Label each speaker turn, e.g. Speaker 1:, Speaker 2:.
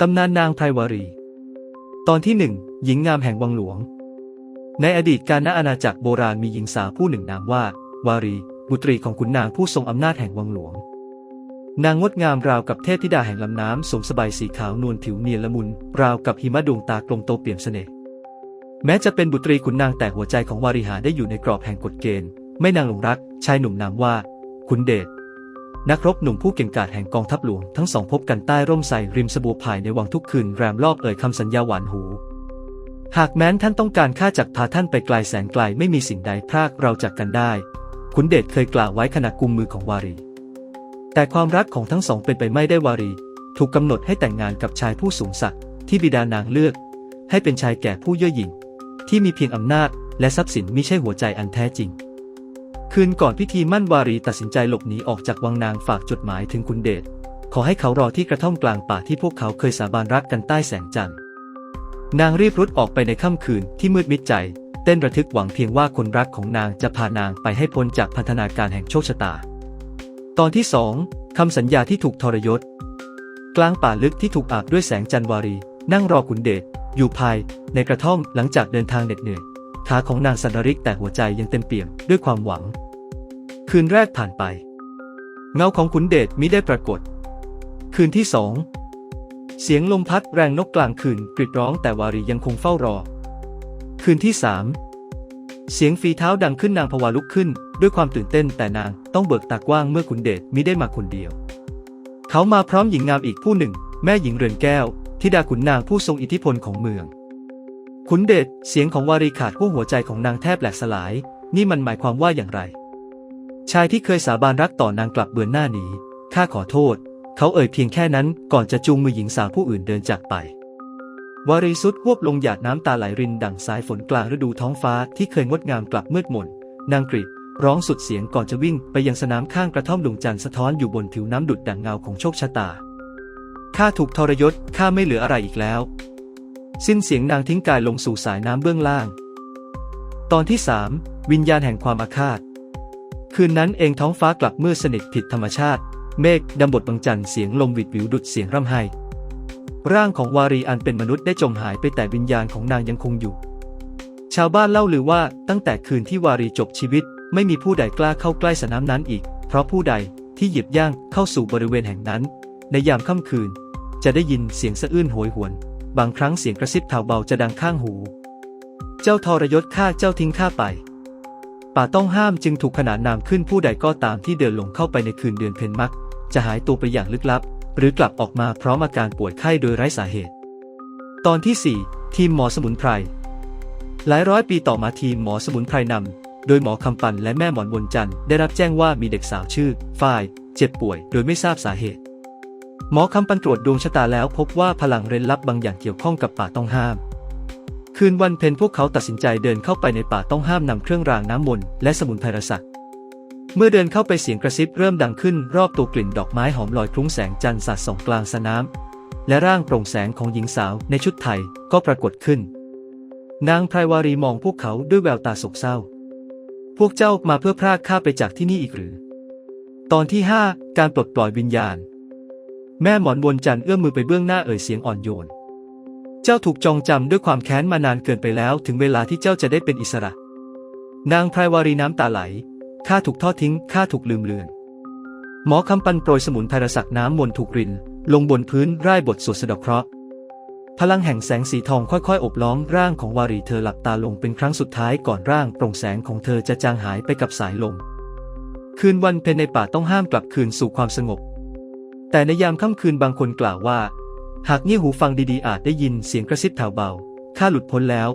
Speaker 1: ตำนานนางไพรวารี ตอนที่หนึ่งหญิงงามแห่งวังหลวง ในอดีตการณอาณาจักรโบราณมีหญิงสาวผู้หนึ่งนามว่า วารี บุตรีของขุนนางผู้ทรงอำนาจแห่งวังหลวง นางงดงามราวกับเทพธิดาแห่งลำน้ำสวมสบายสีขาวนวลผิวเนียนละมุน ราวกับหิมะดวงตากลมโตเปี่ยมเสน่ห์แม้จะเป็นบุตรีขุนนางแต่หัวใจของวารีหาได้อยู่ในกรอบแห่งกฎเกณฑ์ ไม่นางหลงรักชายหนุ่มนามว่าขุนเดช นักรบหนุ่มผู้เก่งกาจแห่งกองทัพหลวงทั้งสองพบกันใต้ร่มไทรริมสบัวภายในวังทุกคืนแรมรอบเอ่ยคำสัญญาหวานหู หากแม้นท่านต้องการข้าจักพาท่านไปไกลแสนไกลไม่มีสิ่งใดพรากเราจากกันได้ ขุนเดชเคยกล่าวไว้ขณะกุมมือของวารี แต่ความรักของทั้งสองเป็นไปไม่ได้วารี ถูกกำหนดให้แต่งงานกับชายผู้สูงศักดิ์ที่บิดานางเลือก ให้เป็นชายแก่ผู้เย่อหยิ่งที่มีเพียงอำนาจ และทรัพย์สินมิใช่หัวใจอันแท้จริง คืนก่อนพิธีมั่นวารีตัดสินใจหลบหนีออกจากวังนางฝากจดหมายถึงคุณเดช ขอให้เขารอที่กระท่อมกลางป่าที่พวกเขาเคยสาบานรักกันใต้แสงจันทร์ นางรีบรุดออกไปในค่ำคืนที่มืดมิดใจ เต้นระทึกหวังเพียงว่าคนรักของนางจะพานางไปให้พ้นจากพันธนาการแห่งโชคชะตา ตอนที่สองคำสัญญาที่ถูกทรยศ กลางป่าลึกที่ถูกอาบด้วยแสงจันทร์วารี นั่งรอขุนเดชอยู่ภายในกระท่อมหลังจากเดินทางเหน็ดเหนื่อยขาของนางสันนริกแต่หัวใจยังเต็มเปี่ยมด้วยความหวัง คืนแรกผ่านไป เงาของขุนเดชมิได้ปรากฏ คืนที่สอง เสียงลมพัดแรงนกกลางคืนกรีดร้องแต่วารียังคงเฝ้ารอ คืนที่สามเสียงฝีเท้าดังขึ้นนางผวาลุกขึ้น ด้วยความตื่นเต้นแต่นางต้องเบิกตากว้างเมื่อขุนเดชมิได้มาคนเดียว เขามาพร้อมหญิงงามอีกผู้หนึ่ง แม่หญิงเรือนแก้วธิดาขุนนางผู้ทรงอิทธิพลของเมือง ขุนเดชเสียงของวารีขาดผู้หัวใจของนางแทบแหลกสลาย นี่มันหมายความว่าอย่างไร ชายที่เคยสาบานรักต่อนางกลับเบือนหน้าหนีข้าขอโทษ เขาเอ่ยเพียงแค่นั้นก่อนจะจูงมือหญิงสาวผู้อื่นเดินจากไป วารีสุดวบลงหยาดน้ำตาไหลรินดั่งสายฝนกลางฤดูท้องฟ้าที่เคยงดงามกลับมืดมน นางกรีดร้องสุดเสียงก่อนจะวิ่งไปยังสนามข้างกระท่อมดวงจันทร์สะท้อนอยู่บนผิวน้ำดุดดั่งเงาของโชคชะตา ข้าถูกทรยศ ข้าไม่เหลืออะไรอีกแล้ว สิ้นเสียงนางทิ้งกายลงสู่สายน้ำเบื้องล่าง ตอนที่สามวิญญาณแห่งความอาฆาต คืนนั้นเองท้องฟ้ากลับมืดสนิทผิดธรรมชาติ เมฆดำบดบังจันทร์เสียงลมวิดวิวดุดเสียงร่ำไห้ ร่างของวารีอันเป็นมนุษย์ได้จมหายไปแต่วิญญาณของนางยังคงอยู่ ชาวบ้านเล่าลือว่าตั้งแต่คืนที่วารีจบชีวิต ไม่มีผู้ใดกล้าเข้าใกล้สนามนั้นอีก เพราะผู้ใดที่เหยียบย่างเข้าสู่บริเวณแห่งนั้น ในยามค่ำคืน จะได้ยินเสียงสะอื้นโหยหวน บางครั้งเสียงกระซิบแผ่วเบาจะดังข้างหู เจ้าทรยศข้าเจ้าทิ้งข้าไป ป่าต้องห้ามจึงถูกขนานนามขึ้นผู้ใดก็ตามที่เดินลงเข้าไปในคืนเดือนเพ็ญมัก จะหายตัวไปอย่างลึกลับ หรือกลับออกมาพร้อมอาการป่วยไข้โดยไร้สาเหตุ ตอนที่ 4 ทีมหมอสมุนไพร หลายร้อยปีต่อมาทีมหมอสมุนไพรนำโดยหมอคำปันและแม่หมอนวนจันทร์ได้รับแจ้งว่ามีเด็กสาวชื่อฝ้าย เจ็บป่วย โดยไม่ทราบสาเหตุ หมอคำปันตรวจดวงชะตาแล้วพบว่าพลังเร้นลับบางอย่างเกี่ยวข้องกับป่าต้องห้าม คืนวันเพ็ญพวกเขาตัดสินใจเดินเข้าไปในป่าต้องห้ามนำเครื่องรางน้ำมนต์และสมุนไพรสักเมื่อเดินเข้าไปเสียงกระซิบเริ่มดังขึ้นรอบตัวกลิ่นดอกไม้หอมลอยคลุ้งแสงจันทร์สาดส่องกลางสนามและร่างโปร่งแสงของหญิงสาวในชุดไทยก็ปรากฏขึ้น นางไพรวารีมองพวกเขาด้วยแววตาโศกเศร้า พวกเจ้ามาเพื่อพรากข้าไปจากที่นี่อีกหรือ ตอนที่ห้าการปลดปล่อยวิญญาณ แม่หมอนวนจันทร์เอื้อมมือไปเบื้องหน้าเอ่ยเสียงอ่อนโยน เจ้าถูกจองจำด้วยความแค้นมานานเกินไปแล้ว ถึงเวลาที่เจ้าจะได้เป็นอิสระ นางไพรวารีน้ำตาไหล ข้าถูกทอดทิ้ง ข้าถูกลืมเลือน หมอคำปันโปรยสมุนไพรสักน้ำมนต์ถูกริน ลงบนพื้นร่ายบทสวดสะดอกเคราะห์ พลังแห่งแสงสีทองค่อยๆ อบล้อมร่างของวารีเธอหลับตาลงเป็นครั้งสุดท้ายก่อนร่างโปร่งแสงของเธอจะจางหายไปกับสายลม คืนวันเพ็ญในป่าต้องห้ามกลับคืนสู่ความสงบ แต่ในยามค่ำคืนบางคนกล่าวว่า หากเงี่ยหูฟังดีๆอาจได้ยินเสียงกระซิบแถวเบา ข้าหลุดพ้นแล้ว